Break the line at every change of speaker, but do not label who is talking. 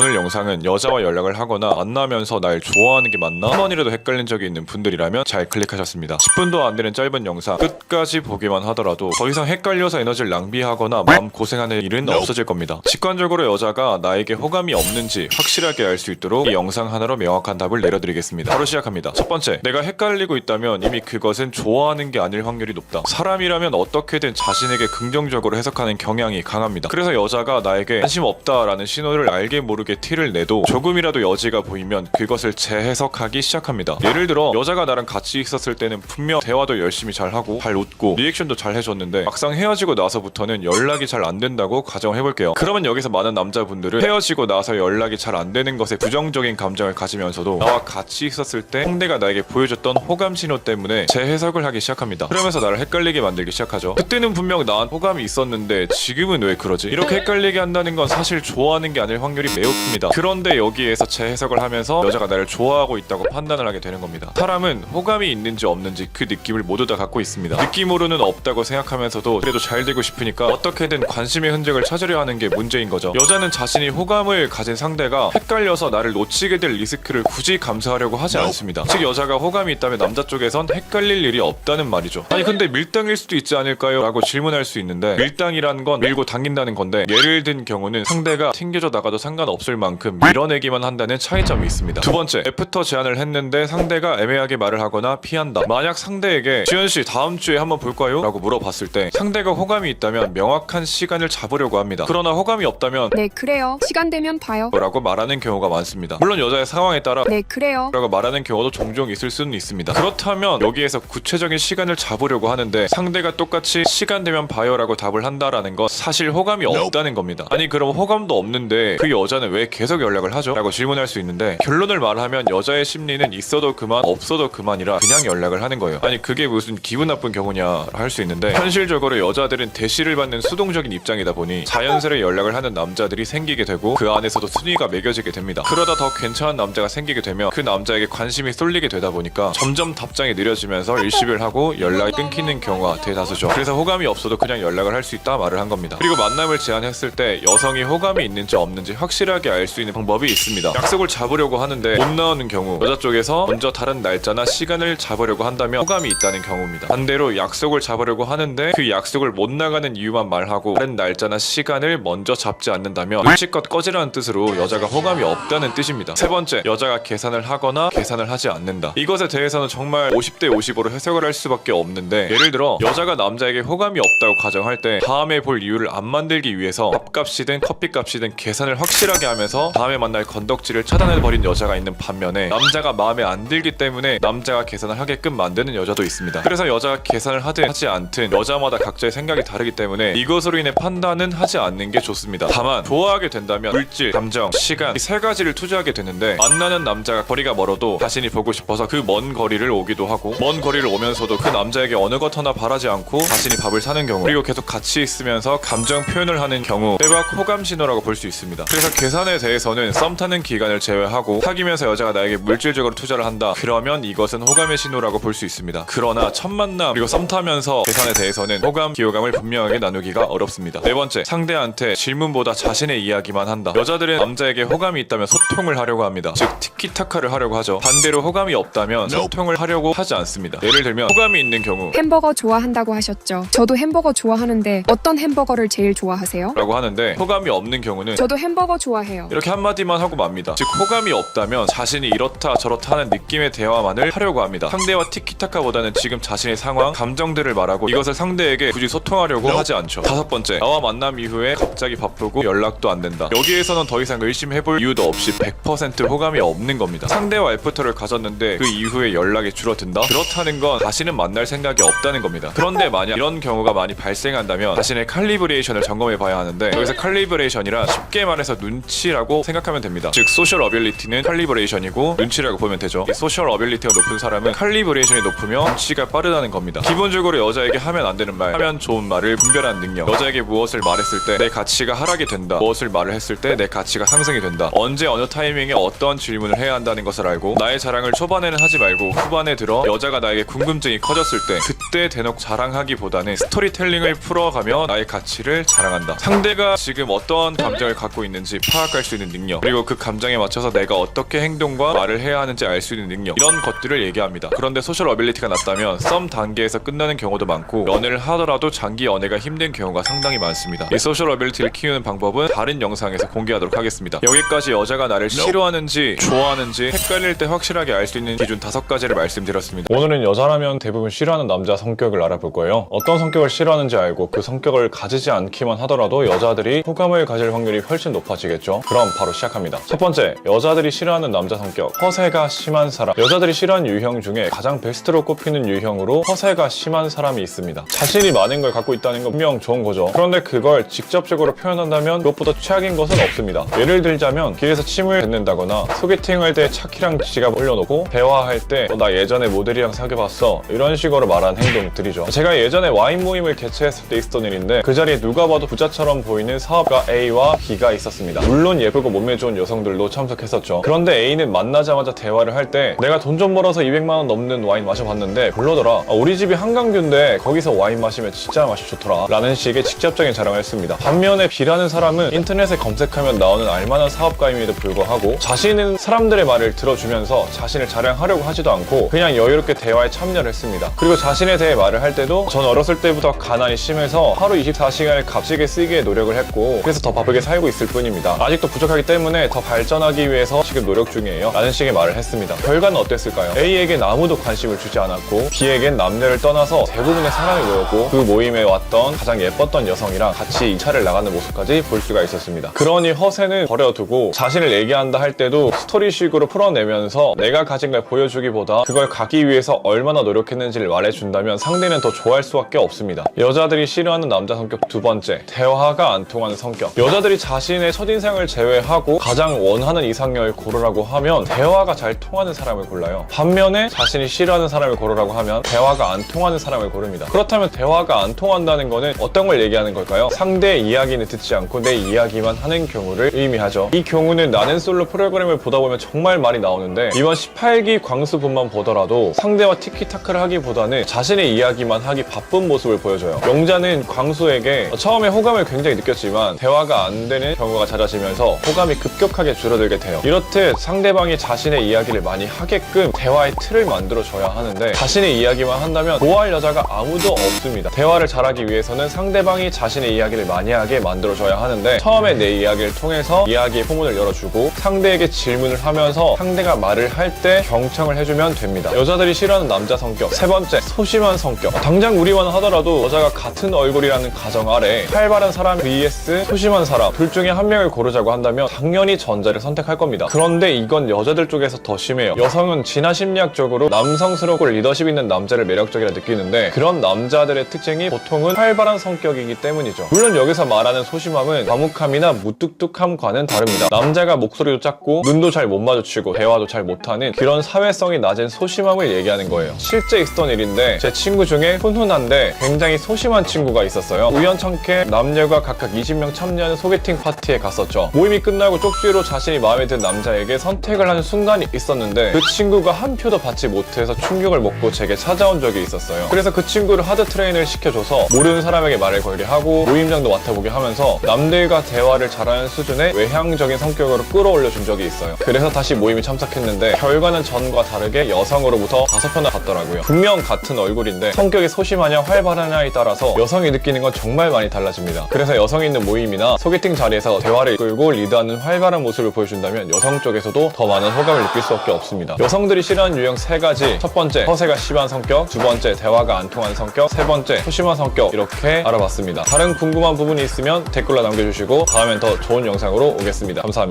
오늘 영상은 여자와 연락을 하거나 만나면서 날 좋아하는 게 맞나? 한 번이라도 헷갈린 적이 있는 분들이라면 잘 클릭하셨습니다. 10분도 안 되는 짧은 영상 끝까지 보기만 하더라도 더 이상 헷갈려서 에너지를 낭비하거나 마음 고생하는 일은 없어질 겁니다. 직관적으로 여자가 나에게 호감이 없는지 확실하게 알 수 있도록 이 영상 하나로 명확한 답을 내려드리겠습니다. 바로 시작합니다. 첫 번째 내가 헷갈리고 있다면 이미 그것은 좋아하는 게 아닐 확률이 높다. 사람이라면 어떻게든 자신에게 긍정적으로 해석하는 경향이 강합니다. 그래서 여자가 나에게 관심 없다라는 신호를 알게 모르게 티를 내도 조금이라도 여지가 보이면 그것을 재해석하기 시작합니다. 예를 들어 여자가 나랑 같이 있었을 때는 분명 대화도 열심히 잘 하고 잘 웃고 리액션도 잘 해줬는데 막상 헤어지고 나서부터는 연락이 잘 안 된다고 가정해볼게요. 그러면 여기서 많은 남자분들은 헤어지고 나서 연락이 잘 안 되는 것에 부정적인 감정을 가지면서도 나와 같이 있었을 때 상대가 나에게 보여줬던 호감 신호 때문에 재해석을 하기 시작합니다. 그러면서 나를 헷갈리게 만들기 시작하죠. 그때는 분명 나한 호감이 있었는데 지금은 왜 그러지? 이렇게 헷갈리게 한다는 건 사실 좋아하는 게 아닐 확률이 매우 큽니다. 그런데 여기에서 재해석을 하면서 여자가 나를 좋아하고 있다고 판단을 하게 되는 겁니다. 사람은 호감이 있는지 없는지 그 느낌을 모두 다 갖고 있습니다. 느낌으로는 없다고 생각하면서도 그래도 잘 되고 싶으니까 어떻게든 관심의 흔적을 찾으려 하는 게 문제인 거죠. 여자는 자신이 호감을 가진 상대가 헷갈려서 나를 놓치게 될 리스크를 굳이 감수하려고 하지 않습니다. 즉 여자가 호감이 있다면 남자 쪽에선 헷갈릴 일이 없다는 말이죠. 아니 근데 밀당일 수도 있지 않을까요? 라고 질문할 수 있는데 밀당이라는 건 밀고 당긴다는 건데 예를 든 경우는 상대가 튕겨져 나가도 상관없 을 만큼 밀어내기만 한다는 차이점이 있습니다 두 번째 애프터 제안을 했는데 상대가 애매하게 말을 하거나 피한다 만약 상대에게 지현 씨 다음 주에 한번 볼까요? 라고 물어봤을 때 상대가 호감이 있다면 명확한 시간을 잡으려고 합니다 그러나 호감이 없다면
네, 그래요. 시간 되면 봐요.
라고 말하는 경우가 많습니다 물론 여자의 상황에 따라
네, 그래요.
라고 말하는 경우도 종종 있을 수는 있습니다. 그렇다면 여기에서 구체적인 시간을 잡으려고 하는데 상대가 똑같이 시간 되면 봐요라고 답을 한다라는 건 사실 호감이 없다는 겁니다. 아니 그럼 호감도 없는데 그 여자는 왜 계속 연락을 하죠? 라고 질문할 수 있는데 결론을 말하면 여자의 심리는 있어도 그만 없어도 그만이라 그냥 연락을 하는 거예요. 아니 그게 무슨 기분 나쁜 경우냐 할 수 있는데 현실적으로 여자들은 대시를 받는 수동적인 입장이다 보니 자연스레 연락을 하는 남자들이 생기게 되고 그 안에서도 순위가 매겨지게 됩니다. 그러다 더 괜찮은 남자가 생기게 되면 그 남자에게 관심이 쏠리게 되다 보니까 점점 답장이 느려지면서 일시를 하고 연락이 끊기는 경우가 대다수죠. 그래서 호감이 없어도 그냥 연락을 할 수 있다 말을 한 겁니다. 그리고 만남을 제안했을 때 여성이 호감이 있는지 없는지 확실하게 알 수 있는 방법이 있습니다. 약속을 잡으려고 하는데 못 나오는 경우 여자 쪽에서 먼저 다른 날짜나 시간을 잡으려고 한다면 호감이 있다는 경우입니다. 반대로 약속을 잡으려고 하는데 그 약속을 못 나가는 이유만 말하고 다른 날짜나 시간을 먼저 잡지 않는다면 눈치껏 꺼지라는 뜻으로 여자가 호감이 없다는 뜻입니다. 세 번째, 여자가 계산을 하거나 계산을 하지 않는다. 이것에 대해서는 정말 50대 50으로 해석을 할 수밖에 없는데 예를 들어 여자가 남자에게 호감이 없다고 가정할 때 다음에 볼 이유를 안 만들기 위해서 밥값이든 커피값이든 계산을 확실하게 하면서 다음에 만날 건덕지를 차단해버린 여자가 있는 반면에 남자가 마음에 안 들기 때문에 남자가 계산을 하게끔 만드는 여자도 있습니다. 그래서 여자가 계산을 하든 하지 않든 여자마다 각자의 생각이 다르기 때문에 이것으로 인해 판단은 하지 않는 게 좋습니다. 다만 좋아하게 된다면 물질, 감정, 시간 이 세 가지를 투자하게 되는데 만나는 남자가 거리가 멀어도 자신이 보고 싶어서 그 먼 거리를 오기도 하고 먼 거리를 오면서도 그 남자에게 어느 것 하나 바라지 않고 자신이 밥을 사는 경우 그리고 계속 같이 있으면서 감정 표현을 하는 경우 빼박 호감 신호라고 볼 수 있습니다. 그래서 계산 에 대해서는 썸 타는 기간을 제외하고 사귀면서 여자가 나에게 물질적으로 투자를 한다. 그러면 이것은 호감의 신호라고 볼 수 있습니다. 그러나 첫 만남 그리고 썸 타면서 계산에 대해서는 호감, 기호감을 분명하게 나누기가 어렵습니다. 네 번째, 상대한테 질문보다 자신의 이야기만 한다. 여자들은 남자에게 호감이 있다면 소통을 하려고 합니다. 즉 티키타카를 하려고 하죠. 반대로 호감이 없다면 소통을 하려고 하지 않습니다. 예를 들면 호감이 있는 경우
햄버거 좋아한다고 하셨죠. 저도 햄버거 좋아하는데 어떤 햄버거를 제일 좋아하세요?
라고 하는데 호감이 없는 경우는
저도 햄버거 좋아해요.
이렇게 한마디만 하고 맙니다. 즉 호감이 없다면 자신이 이렇다 저렇다 하는 느낌의 대화만을 하려고 합니다. 상대와 티키타카보다는 지금 자신의 상황, 감정들을 말하고 이것을 상대에게 굳이 소통하려고 하지 않죠. 다섯 번째, 나와 만남 이후에 갑자기 바쁘고 연락도 안 된다. 여기에서는 더 이상 의심해볼 이유도 없이 100% 호감이 없는 겁니다. 상대와 애프터를 가졌는데 그 이후에 연락이 줄어든다? 그렇다는 건 다시는 만날 생각이 없다는 겁니다. 그런데 만약 이런 경우가 많이 발생한다면 자신의 칼리브레이션을 점검해 봐야 하는데 여기서 칼리브레이션이라 쉽게 말해서 눈치라고 생각하면 됩니다. 즉 소셜 어빌리티는 칼리브레이션이고 눈치라고 보면 되죠. 이 소셜 어빌리티가 높은 사람은 칼리브레이션이 높으면 눈치가 빠르다는 겁니다. 기본적으로 여자에게 하면 안 되는 말, 하면 좋은 말을 분별하는 능력. 여자에게 무엇을 말했을 때 내 가치가 하락이 된다. 무엇을 말을 했을 때 내 가치가 상승이 된다. 언제 어느 타이밍에 어떤 질문을 해야 한다는 것을 알고 나의 자랑을 초반에는 하지 말고 후반에 들어 여자가 나에게 궁금증이 커졌을 때 그때 대놓고 자랑하기보다는 스토리텔링을 풀어가며 나의 가치를 자랑한다. 상대가 지금 어떤 감정을 갖고 있는지 파악
파악할 수 있는 능력 그리고 그 감정에 맞춰서 내가 어떻게 행동과 말을 해야 하는지 알 수 있는 능력 이런 것들을 얘기합니다. 그런데 소셜 어빌리티가 낮다면 썸 단계에서 끝나는 경우도 많고 연애를 하더라도 장기 연애가 힘든 경우가 상당히 많습니다. 이 소셜 어빌리티를 키우는 방법은 다른 영상에서 공개하도록 하겠습니다. 여기까지 여자가 나를 싫어하는지 좋아하는지 헷갈릴 때 확실하게 알 수 있는 기준 다섯 가지를 말씀드렸습니다.
오늘은 여자라면 대부분 싫어하는 남자 성격을 알아볼 거예요. 어떤 성격을 싫어하는지 알고 그 성격을 가지지 않기만 하더라도 여자들이 호감을 가질 확률이 훨씬 높아지겠죠. 그럼 바로 시작합니다. 첫 번째, 여자들이 싫어하는 남자 성격. 허세가 심한 사람. 여자들이 싫어하는 유형 중에 가장 베스트로 꼽히는 유형으로 허세가 심한 사람이 있습니다. 자신이 많은 걸 갖고 있다는 건 분명 좋은 거죠. 그런데 그걸 직접적으로 표현한다면 그것보다 최악인 것은 없습니다. 예를 들자면 길에서 침을 뱉는다거나 소개팅 할 때 차키랑 지갑 올려놓고 대화할 때 어, 나 예전에 모델이랑 사귀어봤어 이런 식으로 말하는 행동들이죠. 제가 예전에 와인 모임을 개최했을 때 있었던 일인데 그 자리에 누가 봐도 부자처럼 보이는 사업가 A와 B가 있었습니다. 물론 예쁘고 몸매 좋은 여성들도 참석했었죠. 그런데 A는 만나자마자 대화를 할 때 내가 돈 좀 벌어서 200만 원 넘는 와인 마셔봤는데 별로더라. 아, 우리 집이 한강뷰인데 거기서 와인 마시면 진짜 맛이 좋더라. 라는 식의 직접적인 자랑을 했습니다. 반면에 B라는 사람은 인터넷에 검색하면 나오는 알만한 사업가임에도 불구하고 자신은 사람들의 말을 들어주면서 자신을 자랑하려고 하지도 않고 그냥 여유롭게 대화에 참여를 했습니다. 그리고 자신에 대해 말을 할 때도 전 어렸을 때부터 가난이 심해서 하루 24시간을 값지게 쓰기에 노력을 했고 그래서 더 바쁘게 살고 있을 뿐입니다. 아직도 부족하기 때문에 더 발전하기 위해서 지금 노력 중이에요. 라는 식의 말을 했습니다. 결과는 어땠을까요? A에겐 아무도 관심을 주지 않았고 B에겐 남녀를 떠나서 대부분의 사랑이 모였고 그 모임에 왔던 가장 예뻤던 여성이랑 같이 이 차를 나가는 모습까지 볼 수가 있었습니다. 그러니 허세는 버려두고 자신을 얘기한다 할 때도 스토리식으로 풀어내면서 내가 가진 걸 보여주기보다 그걸 가기 위해서 얼마나 노력했는지를 말해준다면 상대는 더 좋아할 수밖에 없습니다. 여자들이 싫어하는 남자 성격 두 번째, 대화가 안 통하는 성격. 여자들이 자신의 첫인상을 제외하고 가장 원하는 이상형을 고르라고 하면 대화가 잘 통하는 사람을 골라요. 반면에 자신이 싫어하는 사람을 고르라고 하면 대화가 안 통하는 사람을 고릅니다. 그렇다면 대화가 안 통한다는 거는 어떤 걸 얘기하는 걸까요? 상대의 이야기는 듣지 않고 내 이야기만 하는 경우를 의미하죠. 이 경우는 나는 솔로 프로그램을 보다 보면 정말 많이 나오는데 이번 18기 광수분만 보더라도 상대와 티키타카를 하기보다는 자신의 이야기만 하기 바쁜 모습을 보여줘요. 영자는 광수에게 처음에 호감을 굉장히 느꼈지만 대화가 안 되는 경우가 잦아지면 서 호감이 급격하게 줄어들게 돼요. 이렇듯 상대방이 자신의 이야기를 많이 하게끔 대화의 틀을 만들어줘야 하는데 자신의 이야기만 한다면 좋아할 여자가 아무도 없습니다. 대화를 잘하기 위해서는 상대방이 자신의 이야기를 많이 하게 만들어줘야 하는데 처음에 내 이야기를 통해서 이야기의 포문을 열어주고 상대에게 질문을 하면서 상대가 말을 할 때 경청을 해주면 됩니다. 여자들이 싫어하는 남자 성격 세 번째 소심한 성격 당장 우리만 하더라도 여자가 같은 얼굴이라는 가정 아래 활발한 사람 vs 소심한 사람 둘 중에 한 명을 고르자 고 한다면 당연히 전자를 선택할 겁니다. 그런데 이건 여자들 쪽에서 더 심해요. 여성은 진화 심리학적으로 남성스럽고 리더십 있는 남자를 매력적이라 느끼는데 그런 남자들의 특징이 보통은 활발한 성격이기 때문이죠. 물론 여기서 말하는 소심함은 과묵함이나 무뚝뚝함과는 다릅니다. 남자가 목소리도 작고 눈도 잘 못 마주치고 대화도 잘 못하는 그런 사회성이 낮은 소심함을 얘기하는 거예요. 실제 있었던 일인데 제 친구 중에 훈훈한데 굉장히 소심한 친구가 있었어요. 우연찮게 남녀가 각각 20명 참여하는 소개팅 파티에 갔었죠. 모임이 끝나고 쪽지로 자신이 마음에 든 남자에게 선택을 하는 순간이 있었는데 그 친구가 한 표도 받지 못해서 충격을 먹고 제게 찾아온 적이 있었어요. 그래서 그 친구를 하드 트레인을 시켜줘서 모르는 사람에게 말을 걸게 하고 모임장도 맡아보게 하면서 남들과 대화를 잘하는 수준의 외향적인 성격으로 끌어올려 준 적이 있어요. 그래서 다시 모임에 참석했는데 결과는 전과 다르게 여성으로부터 다섯 표나 받더라고요. 분명 같은 얼굴인데 성격이 소심하냐 활발하냐에 따라서 여성이 느끼는 건 정말 많이 달라집니다. 그래서 여성이 있는 모임이나 소개팅 자리에서 대화를 이끌고 리드하는 활발한 모습을 보여준다면 여성 쪽에서도 더 많은 호감을 느낄 수 밖에 없습니다. 여성들이 싫어하는 유형 세 가지. 첫 번째, 허세가 심한 성격. 두 번째, 대화가 안 통하는 성격. 세 번째, 소심한 성격. 이렇게 알아봤습니다. 다른 궁금한 부분이 있으면 댓글로 남겨주시고 다음엔 더 좋은 영상으로 오겠습니다. 감사합니다.